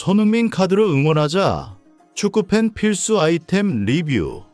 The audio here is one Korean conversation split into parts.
손흥민 카드로 응원하자. 축구팬 필수 아이템 리뷰.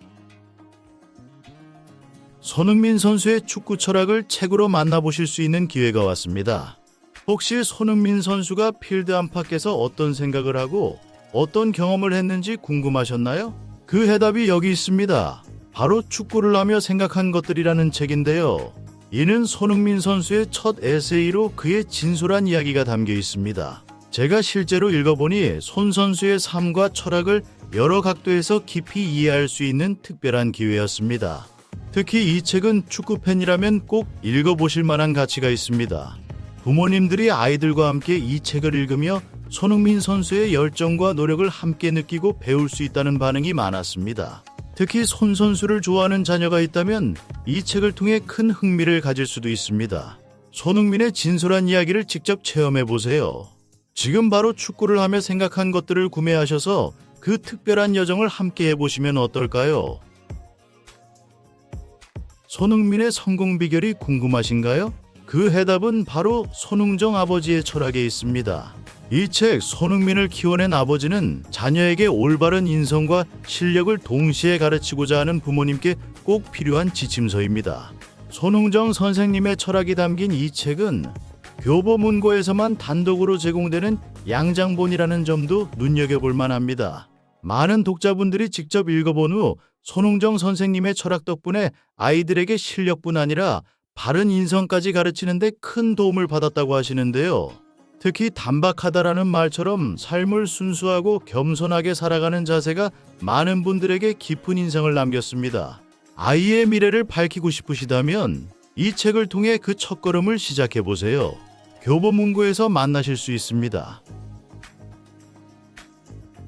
손흥민 선수의 축구 철학을 책으로 만나보실 수 있는 기회가 왔습니다. 혹시 손흥민 선수가 필드 안팎에서 어떤 생각을 하고 어떤 경험을 했는지 궁금하셨나요? 그 해답이 여기 있습니다. 바로 축구를 하며 생각한 것들이라는 책인데요. 이는 손흥민 선수의 첫 에세이로 그의 진솔한 이야기가 담겨 있습니다. 제가 실제로 읽어보니 손 선수의 삶과 철학을 여러 각도에서 깊이 이해할 수 있는 특별한 기회였습니다. 특히 이 책은 축구 팬이라면 꼭 읽어보실 만한 가치가 있습니다. 부모님들이 아이들과 함께 이 책을 읽으며 손흥민 선수의 열정과 노력을 함께 느끼고 배울 수 있다는 반응이 많았습니다. 특히 손 선수를 좋아하는 자녀가 있다면 이 책을 통해 큰 흥미를 가질 수도 있습니다. 손흥민의 진솔한 이야기를 직접 체험해 보세요. 지금 바로 축구를 하며 생각한 것들을 구매하셔서 그 특별한 여정을 함께 해보시면 어떨까요? 손흥민의 성공 비결이 궁금하신가요? 그 해답은 바로 손흥정 아버지의 철학에 있습니다. 이 책 손흥민을 키워낸 아버지는 자녀에게 올바른 인성과 실력을 동시에 가르치고자 하는 부모님께 꼭 필요한 지침서입니다. 손흥정 선생님의 철학이 담긴 이 책은 교보문고에서만 단독으로 제공되는 양장본이라는 점도 눈여겨볼 만합니다. 많은 독자분들이 직접 읽어본 후 손흥정 선생님의 철학 덕분에 아이들에게 실력뿐 아니라 바른 인성까지 가르치는데 큰 도움을 받았다고 하시는데요. 특히 단박하다라는 말처럼 삶을 순수하고 겸손하게 살아가는 자세가 많은 분들에게 깊은 인상을 남겼습니다. 아이의 미래를 밝히고 싶으시다면 이 책을 통해 그 첫걸음을 시작해 보세요. 교보문고에서 만나실 수 있습니다.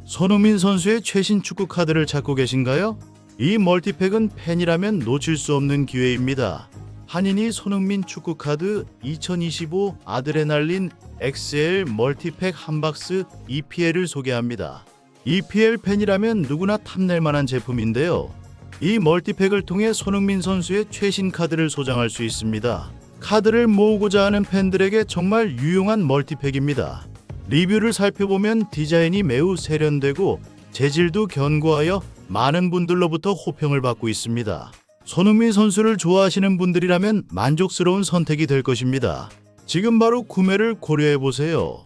손흥민 선수의 최신 축구 카드를 찾고 계신가요? 이 멀티팩은 팬이라면 놓칠 수 없는 기회입니다. 한인이 손흥민 축구 카드 2025 아드레날린 XL 멀티팩 한 박스 EPL을 소개합니다. EPL 팬이라면 누구나 탐낼 만한 제품인데요. 이 멀티팩을 통해 손흥민 선수의 최신 카드를 소장할 수 있습니다. 카드를 모으고자 하는 팬들에게 정말 유용한 멀티팩입니다. 리뷰를 살펴보면 디자인이 매우 세련되고 재질도 견고하여 많은 분들로부터 호평을 받고 있습니다. 손흥민 선수를 좋아하시는 분들이라면 만족스러운 선택이 될 것입니다. 지금 바로 구매를 고려해 보세요.